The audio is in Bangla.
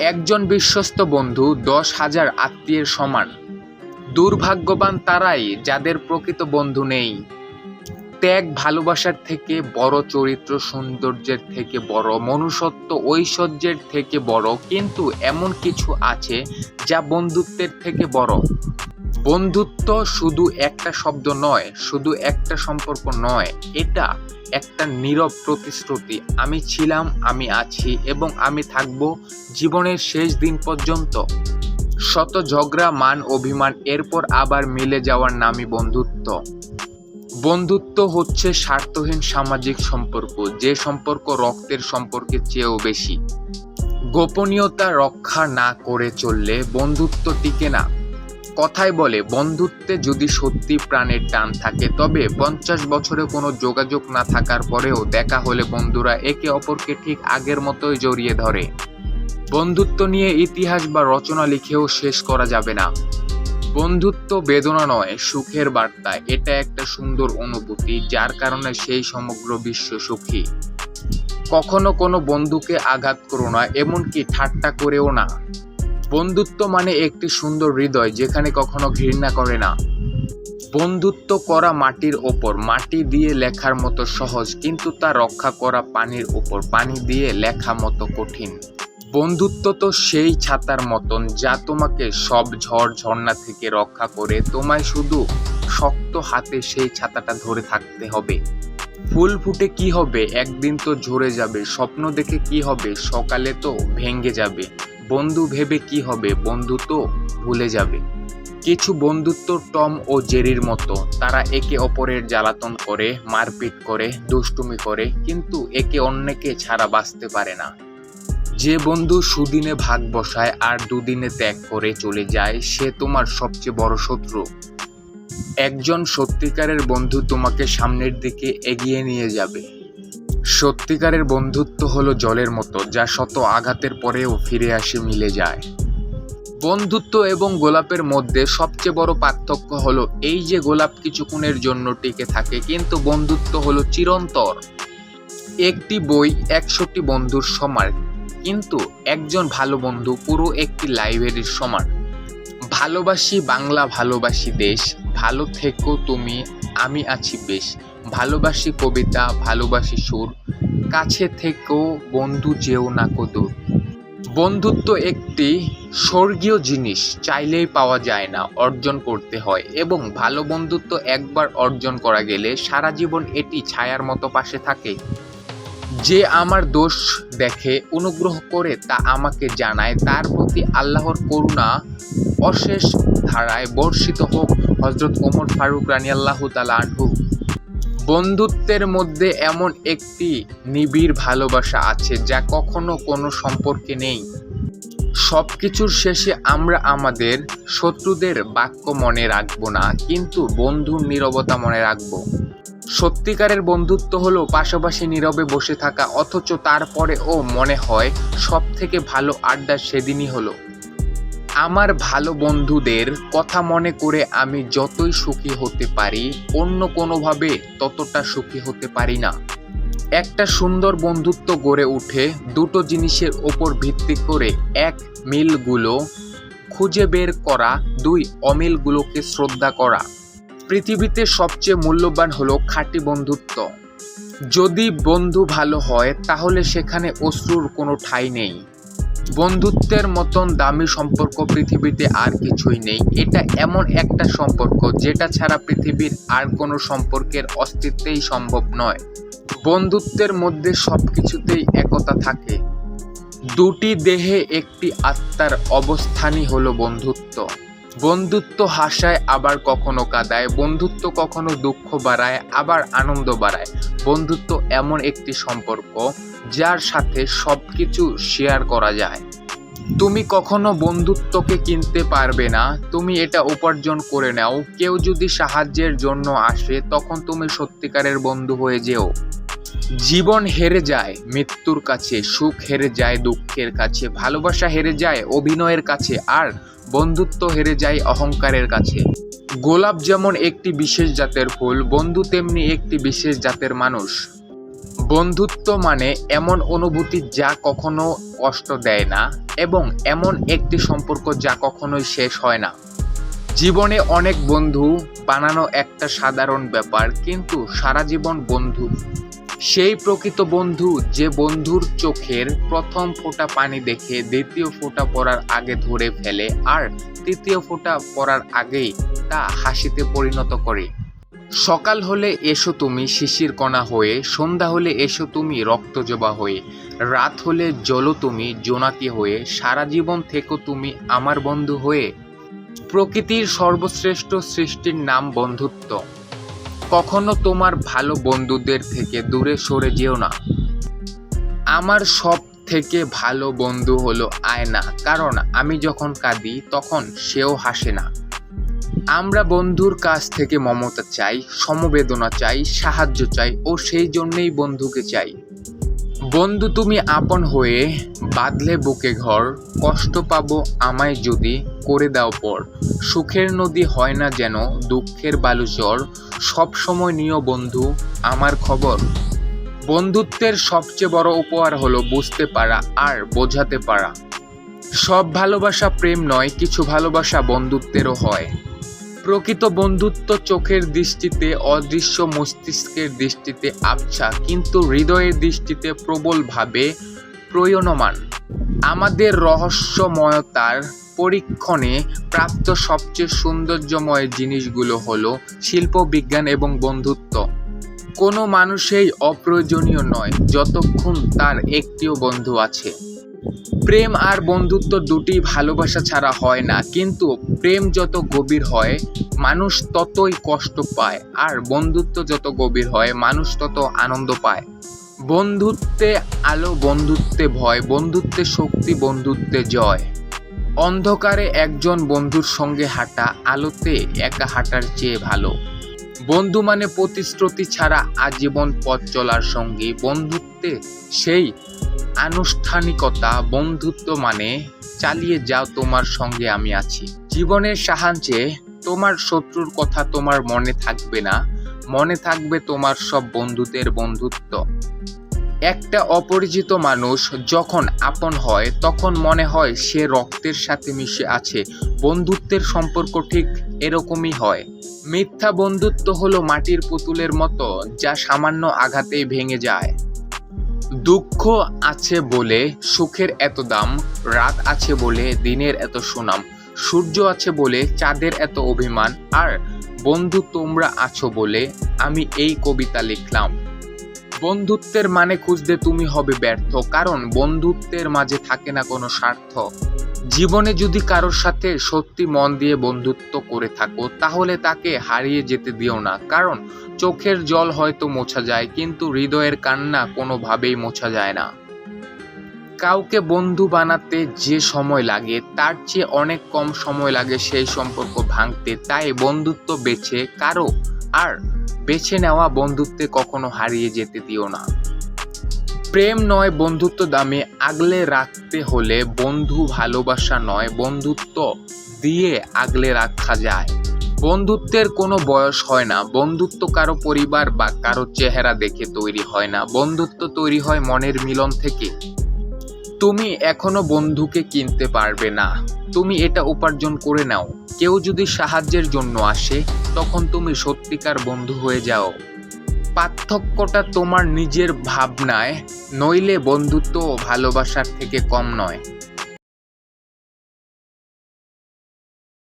একজন বিশ্বস্ত বন্ধু দশ হাজার আত্মীয়ের সমান। দুর্ভাগ্যবান তারাই যাদের প্রকৃত বন্ধু নেই। ত্যাগ ভালোবাসার থেকে বড় চরিত্র সৌন্দর্যের থেকে বড়, মনুষ্যত্ব ঐশ্বর্যের থেকে বড়, কিন্তু এমন কিছু আছে যা বন্ধুত্বের থেকে বড়। বন্ধুত্ব শুধু একটা শব্দ নয়, শুধু একটা সম্পর্ক নয়, এটা একটা নীরব প্রতিশ্রুতি। আমি ছিলাম, আমি আছি এবং আমি থাকব জীবনের শেষ দিন পর্যন্ত। শত ঝগড়া, মান, অভিমান, এরপর আবার মিলে যাওয়ার নামই বন্ধুত্ব। বন্ধুত্ব হচ্ছে স্বার্থহীন সামাজিক সম্পর্ক, যে সম্পর্ক রক্তের সম্পর্কের চেয়েও বেশি। গোপনীয়তা রক্ষা না করে চললে বন্ধুত্ব টিকে না। কথায় বলে, বন্ধুত্বে যদি সত্যি প্রাণের টান থাকে, তবে পঞ্চাশ বছরে কোনো যোগাযোগ না থাকার পরেও দেখা হলে বন্ধুরা একে অপরকে ঠিক আগের মতোই জড়িয়ে ধরে। বন্ধুত্ব নিয়ে ইতিহাস বা রচনা লিখেও শেষ করা যাবে না। বন্ধুত্ব বেদনা নয়, সুখের বার্তা। এটা একটা সুন্দর অনুভূতি, যার কারণে সেই সমগ্র বিশ্ব সুখী। কখনো কোনো বন্ধুকে আঘাত করো না, এমনকি ঠাট্টা করেও না। বন্ধুত্ব মানে একটি সুন্দর হৃদয় যেখানে কখনো ঘৃণা করে না। বন্ধুত্ব করা মাটির ওপর, মাটি দিয়ে লেখার মতো সহজ, কিন্তু তা রক্ষা করা পানির ওপর, পানি দিয়ে লেখা মতো কঠিন। বন্ধুত্ব তো সেই ছাতার মতন যা তোমাকে সব ঝড় ঝর্ণা থেকে রক্ষা করে। তোমায় শুধু শক্ত হাতে সেই ছাতাটা ধরে থাকতে হবে। ফুল ফুটে কি হবে? একদিন তো ঝরে যাবে। স্বপ্ন দেখে কি হবে? সকালে তো ভেঙ্গে যাবে। বন্ধু ভেবে কি হবে বন্ধু তো ভুলে যাবে। কিছু বন্ধুত্ব টম ও জেরির মতো, তারা একে অপরের জ্বালাতন করে, মারপিট করে, দুষ্টুমি করে, কিন্তু একে অন্যকে ছাড়া বাঁচতে পারে না। যে বন্ধু সুদিনে ভাগ বসায় আর দুদিনে ত্যাগ করে চলে যায়, সে তোমার সবচেয়ে বড় শত্রু। একজন সত্যিকারের বন্ধু তোমাকে সামনের দিকে এগিয়ে নিয়ে যাবে। সত্যিকারের বন্ধুত্ব হলো জলের মতো, যা শত আঘাতের পরেও ফিরে আসে, মিলে যায়। বন্ধুত্ব এবং গোলাপের মধ্যে সবচেয়ে বড় পার্থক্য হলো, এই যে গোলাপ কিছুক্ষণের জন্য টিকে থাকে, কিন্তু বন্ধুত্ব হলো চিরন্তর। একটি বই একশোটি বন্ধুর সমান, কিন্তু একজন ভালো বন্ধু পুরো একটি লাইব্রেরির সমান। ভালোবাসি বাংলা, ভালোবাসি দেশ, ভালো থেকো তুমি, আমি আছি বেশ। ভালোবাসি কবিতা, ভালোবাসি সুর। কাছে থেকেও বন্ধু যেও না কদূর বন্ধুত্ব একটি স্বর্গীয় জিনিস, চাইলেই পাওয়া যায় না, অর্জন করতে হয়। এবং ভালো বন্ধুত্ব একবার অর্জন করা গেলে সারা জীবন এটি ছায়ার মতো পাশে থাকে। যে আমার দোষ দেখে, অনুগ্রহ করে তা আমাকে জানায়। তার প্রতি আল্লাহর করুণা অশেষ ধারায় বর্ষিত হোক। হজরত ওমর ফারুক রানী আল্লাহ তালা আনহু বন্ধুত্বের মধ্যে এমন একটি নিবিড় ভালোবাসা আছে যা কখনো কোনো সম্পর্কে নেই। সব কিছুর শেষে আমরা আমাদের শত্রুদের বাক্য মনে রাখব না, কিন্তু বন্ধুর নীরবতা মনে রাখব। সত্যিকারের বন্ধুত্ব হলো পাশাপাশি নীরবে বসে থাকা, অথচ তারপরে ও মনে হয় সব থেকে ভালো আড্ডা সেদিনই হলো। আমার ভালো বন্ধুদের কথা মনে করে আমি যতই সুখী হতে পারি, অন্য কোনোভাবে ততটা সুখী হতে পারি না। একটা সুন্দর বন্ধুত্ব গড়ে উঠে দুটো জিনিসের ওপর ভিত্তি করে এক মিলগুলো খুঁজে বের করা, দুই অমিলগুলোকে শ্রদ্ধা করা। পৃথিবীতে সবচেয়ে মূল্যবান হলো খাঁটি বন্ধুত্ব। যদি বন্ধু ভালো হয়, তাহলে সেখানে অশ্রুর কোনো ঠাঁই নেই। বন্ধুত্বের মতন দামি সম্পর্ক পৃথিবীতে আর কিছুই নেই। এটা এমন একটা সম্পর্ক যেটা ছাড়া পৃথিবীর আর কোনো সম্পর্কের অস্তিত্বেই সম্ভব নয়। বন্ধুত্বের মধ্যে সব কিছুতেই একতা থাকে। দুটি দেহে একটি আত্মার অবস্থানই হলো বন্ধুত্ব। বন্ধুত্ব হাসায়, আবার কখনো কাদায়। বন্ধুত্ব কখনো দুঃখ বাড়ায়, আবার আনন্দ বাড়ায়। বন্ধুত্ব এমন একটি সম্পর্ক যার সাথে সব কিছু শেয়ার করা যায়। তুমি কখনো বন্ধুত্বকে কিনতে পারবে না, তুমি এটা উপার্জন করে নাও। কেউ যদি সাহায্যের জন্য আসে, তখন তুমি সত্যিকারের বন্ধু হয়ে যেও। জীবন হেরে যায়, মৃত্যুর কাছে, সুখ হেরে যায়, দুঃখের কাছে, ভালোবাসা হেরে যায়, অভিনয়ের কাছে, আর বন্ধুত্ব হেরে যায়, অহংকারের কাছে। গোলাপ যেমন একটি বিশেষ জাতের ফুল, বন্ধু তেমনি একটি বিশেষ জাতের মানুষ। বন্ধুত্ব মানে এমন অনুভূতি যা কখনো কষ্ট দেয় না এবং এমন একটি সম্পর্ক যা কখনোই শেষ হয় না। জীবনে অনেক বন্ধু বানানো একটা সাধারণ ব্যাপার, কিন্তু সারা জীবন বন্ধু। সেই প্রকৃত বন্ধু যে বন্ধুর চোখের প্রথম ফোঁটা পানি দেখে দ্বিতীয় ফোঁটা পড়ার আগে ধরে ফেলে আর তৃতীয় ফোঁটা পড়ার আগেই তা হাসিতে পরিণত করে। সকাল হলে এসো তুমি শিশির কণা হয়ে, সন্ধ্যা হলে এসো তুমি রক্তজবা হয়ে, রাত হলে জলো তুমি জোনাকি হয়ে, সারা জীবন থেকো তুমি আমার বন্ধু হয়ে। প্রকৃতির সর্বশ্রেষ্ঠ সৃষ্টির নাম বন্ধুত্ব। কখনো তোমার ভালো বন্ধুদের থেকে দূরে সরে যেও না। আমার সব থেকে ভালো বন্ধু হলো আয়না, কারণ আমি যখন কাঁদি তখন সেও হাসে না। আমরা বন্ধুর কাছ থেকে মমতা চাই, সমবেদনা চাই, সাহায্য চাই ও সেই জন্যেই বন্ধুকে চাই। বন্ধু, তুমি আপন হয়ে বাঁধলে বুকে ঘর, কষ্ট পাবো আমায় যদি করে দাও পর। সুখের নদী হয় না যেন, দুঃখের বালুচর সব সময় নিও বন্ধু আমার খবর। বন্ধুত্বের সবচেয়ে বড় উপহার হলো বুঝতে পারা আর বোঝাতে পারা। সব ভালোবাসা প্রেম নয়, কিছু ভালোবাসা বন্ধুত্বেরও হয়। প্রকৃত বন্ধুত্ব চোখের দৃষ্টিতে, অদৃশ্য মস্তিষ্কের দৃষ্টিতে আবছা, কিন্তু হৃদয়ের দৃষ্টিতে প্রবলভাবে প্রয়োণমান। আমাদের রহস্যময়তার পরীক্ষণে প্রাপ্ত সবচেয়ে সৌন্দর্যময় জিনিসগুলো হলো শিল্প বিজ্ঞান এবং বন্ধুত্ব। কোনো মানুষই অপ্রয়োজনীয় নয়, যতক্ষণ তার একটিও বন্ধু আছে। প্রেম আর বন্ধুত্ব দুটি ভালোবাসা ছাড়া হয় না, কিন্তু প্রেম যত গভীর হয়, মানুষ ততই কষ্ট পায়, আর বন্ধুত্ব যত গভীর হয়, মানুষ তত আনন্দ পায়। বন্ধুত্বে আলো, বন্ধুত্বে ভয়, বন্ধুত্বে শক্তি, বন্ধুত্বে জয়। অন্ধকারে একজন বন্ধুর সঙ্গে হাঁটা, আলোতে একা হাঁটার চেয়ে ভালো। বন্ধু মানে প্রতিশ্রুতি ছাড়া আজীবন পথ চলার সঙ্গী, বন্ধুত্বে সেই আনুষ্ঠানিকতা, বন্ধুত্ব মানে চালিয়ে যাও তোমার সঙ্গে আমি আছি। জীবনের সাহায্যে তোমার শত্রুর কথা তোমার মনে থাকবে না, মনে থাকবে তোমার সব বন্ধুদের বন্ধুত্ব। একটা অপরিচিত মানুষ যখন আপন হয়, তখন মনে হয় সে রক্তের সাথে মিশে আছে, বন্ধুত্বের সম্পর্ক ঠিক এরকমই হয়। মিথ্যা বন্ধুত্ব হলো মাটির পুতুলের মতো যা সামান্য আঘাতেই ভেঙে যায়। দুঃখ আছে বলে, সুখের এত দাম, রাত আছে বলে, দিনের এত সুনাম, সূর্য আছে বলে, চাঁদের এত অভিমান, আর বন্ধু তোমরা আছো বলে আমি এই কবিতা লিখলাম। বন্ধুত্বের মানে খুঁজতে তুমি হবে ব্যর্থ, কারণ বন্ধুত্বের মাঝে থাকে না কোনো স্বার্থ। জীবনে যদি কারোর সাথে সত্যি মন দিয়ে বন্ধুত্ব করে থাকো, তাহলে তাকে হারিয়ে যেতে দিও না। কারণ চোখের জল হয়তো মোছা যায়, কিন্তু হৃদয়ের কান্না কোনোভাবেই মোছা যায় না। কাউকে বন্ধু বানাতে যে সময় লাগে, তার চেয়ে অনেক কম সময় লাগে সেই সম্পর্ক ভাঙতে। তাই বন্ধুত্ব বেছে কারও আর বেছে নেওয়া বন্ধুত্বে কখনো হারিয়ে যেতে দিও না। প্রেম নয় বন্ধুত্ব দামে আগলে রাখতে হলে বন্ধু ভালোবাসা নয় বন্ধুত্ব দিয়ে আগলে রাখা যায়। বন্ধুত্বের কোনো বয়স হয় না, বন্ধুত্ব কারও পরিবার বা কারও চেহারা দেখে তৈরি হয় না, বন্ধুত্ব তৈরি হয় মনের মিলন থেকে। তুমি এখনও বন্ধুকে কিনতে পারবে না, তুমি এটা উপার্জন করে নাও। কেউ যদি সাহায্যের জন্য আসে, তখন তুমি সত্যিকার বন্ধু হয়ে যাও। পার্থক্যটা তোমার নিজের ভাবনায় নইলে বন্ধুত্ব ও ভালোবাসার থেকে কম নয়।